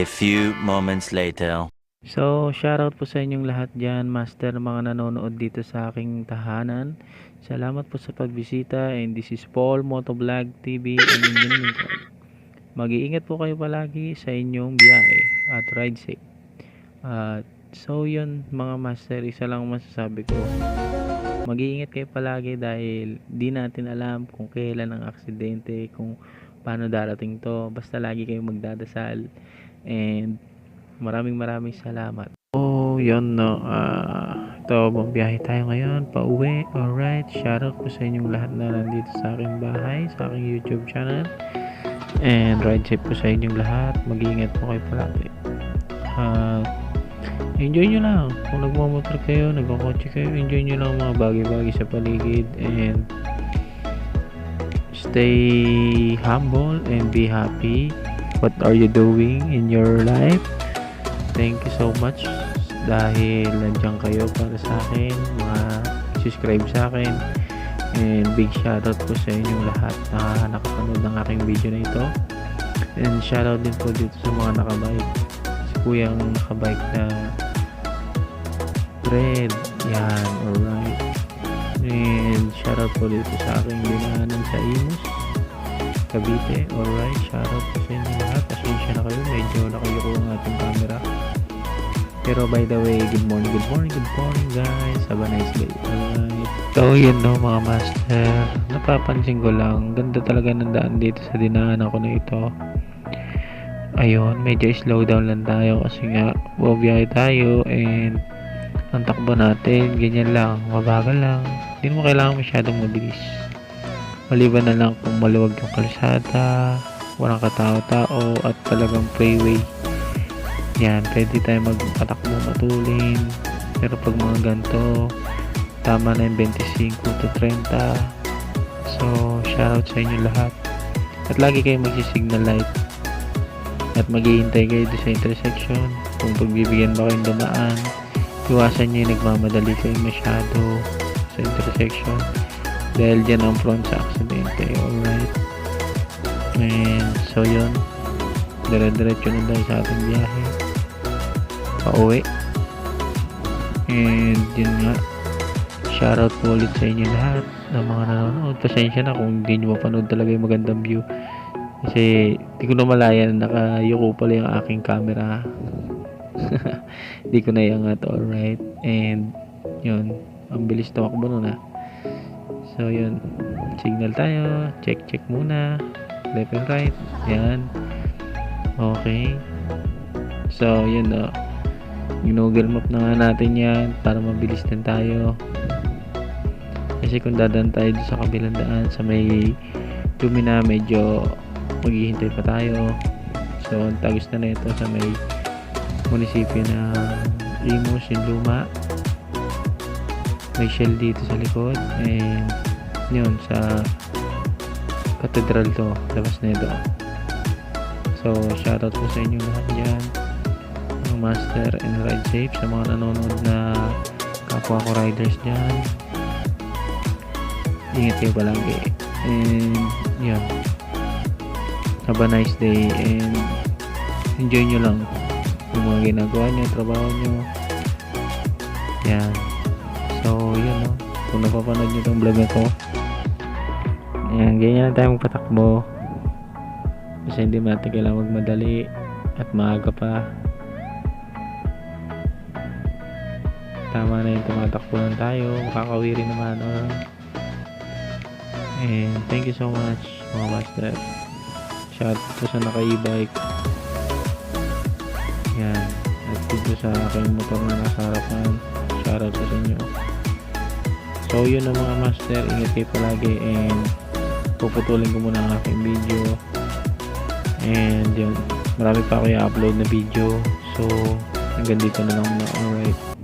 A few moments later. So, shoutout po sa inyong lahat dyan, master mga nanonood dito sa aking tahanan. Salamat po sa pagbisita and this is Paul Motovlog TV and lingkod. Mag-iingat po kayo palagi sa inyong biyahe at ride safe. At so yun mga master, isa lang ang masasabi ko. Mag-iingat kayo palagi dahil di natin alam kung kailan ang aksidente, kung paano darating to. Basta lagi kayo magdadasal and maraming maraming salamat. Oh, yun no. Ah, ito, bumiyahe tayo ngayon, pauwi. Alright, shoutout po sa inyong lahat na nandito sa aking bahay, sa aking YouTube channel. And ride safe po sa inyong lahat. Mag-iingat po kayo palagi. Ah, enjoy nyo lang. Kung nagmamotor kayo, nagkakotse kayo, enjoy nyo lang mga bagay-bagay sa paligid. And stay humble and be happy. What are you doing in your life? Thank you so much dahil nandiyan kayo para sa akin, mga subscribe sa akin. And big shoutout po sa inyong lahat na nakapanood ng aking video na ito. And shoutout din po dito sa mga nakabike. Si kuyang nakabike na red. Yan, alright. And shoutout po dito sa aking binahanan sa Imus. Cavite. Alright, shoutout po Pero by the way, good morning, good morning, good morning guys. Have a nice day. Alright. So yun no mga master. Napapansin ko lang, ganda talaga ng daan dito sa dinaanan ko na ito. Ayun, medyo slow down lang tayo kasi nga bubiyahe tayo and ang takbo natin, ganyan lang, mabagal lang. Hindi mo kailangan masyadong mabilis. Maliban na lang kung maluwag yung kalsada, walang katao-tao at talagang freeway. Yan, pwede tayo magpatakbo matulin. Pero pag mga ganito, tama na yung 25 to 30. So, shoutout sa inyo lahat. At lagi kayo magsisignal light. At maghihintay kayo doon sa intersection. Kung pagbibigyan ba kayong dumaan, iwasan nyo yung nagmamadali kayo masyado sa intersection. Dahil dyan ang prone sa aksidente. Alright. And so yun. Dire-diretso na tayo sa ating biyahe. Pauwi. And yun nga. Shoutout po ulit sa inyo lahat ng mga nanonood. Pasensya na kung hindi nyo mapanood talaga yung magandang view. Kasi di ko na malaya na nakayuko pala yung aking camera. Di ko na iangat, alright. And, yun. Ang bilis tumakbo nun ah. So, yun. Signal tayo. Check, check muna. Left and right. Yan. Okay. So, yun oh. Ginugel map na nga natin yan para mabilis din tayo. Kasi kung dadan tayo sa kabilang daan sa may dumi na medyo maghihintay pa tayo. So, ang tagos na nito sa may munisipyo na Imus, yung luma. May shell dito sa likod. And yun, sa katedral to. Labas na ito. So, shoutout po sa inyo lahat dyan. Master and ride safe sa mga nanonood na kapwa ko riders dyan. Ingat kayo palagi. And, yun. Have a nice day and enjoy nyo lang yung mga ginagawa nyo, trabaho nyo. Yan. So, yun no. Kung napapanood nyo itong vlog na to, yan, ganyan lang tayo magpatakbo. Kasi hindi natin kailangan magmadali at maaga pa. Tama na yung tumatakbo lang tayo. Makakawiri naman. Oh. And thank you so much mga master. Shout out po sa naka-e-bike. Yan. At dito sa aking motor na nasa harapan. Shout out po sa inyo. So yun na mga master. Ingat kayo palagi and puputulin ko muna ang aking video. And yun. Marami pa ako i-upload na video. So hanggang dito na lang muna. Alright.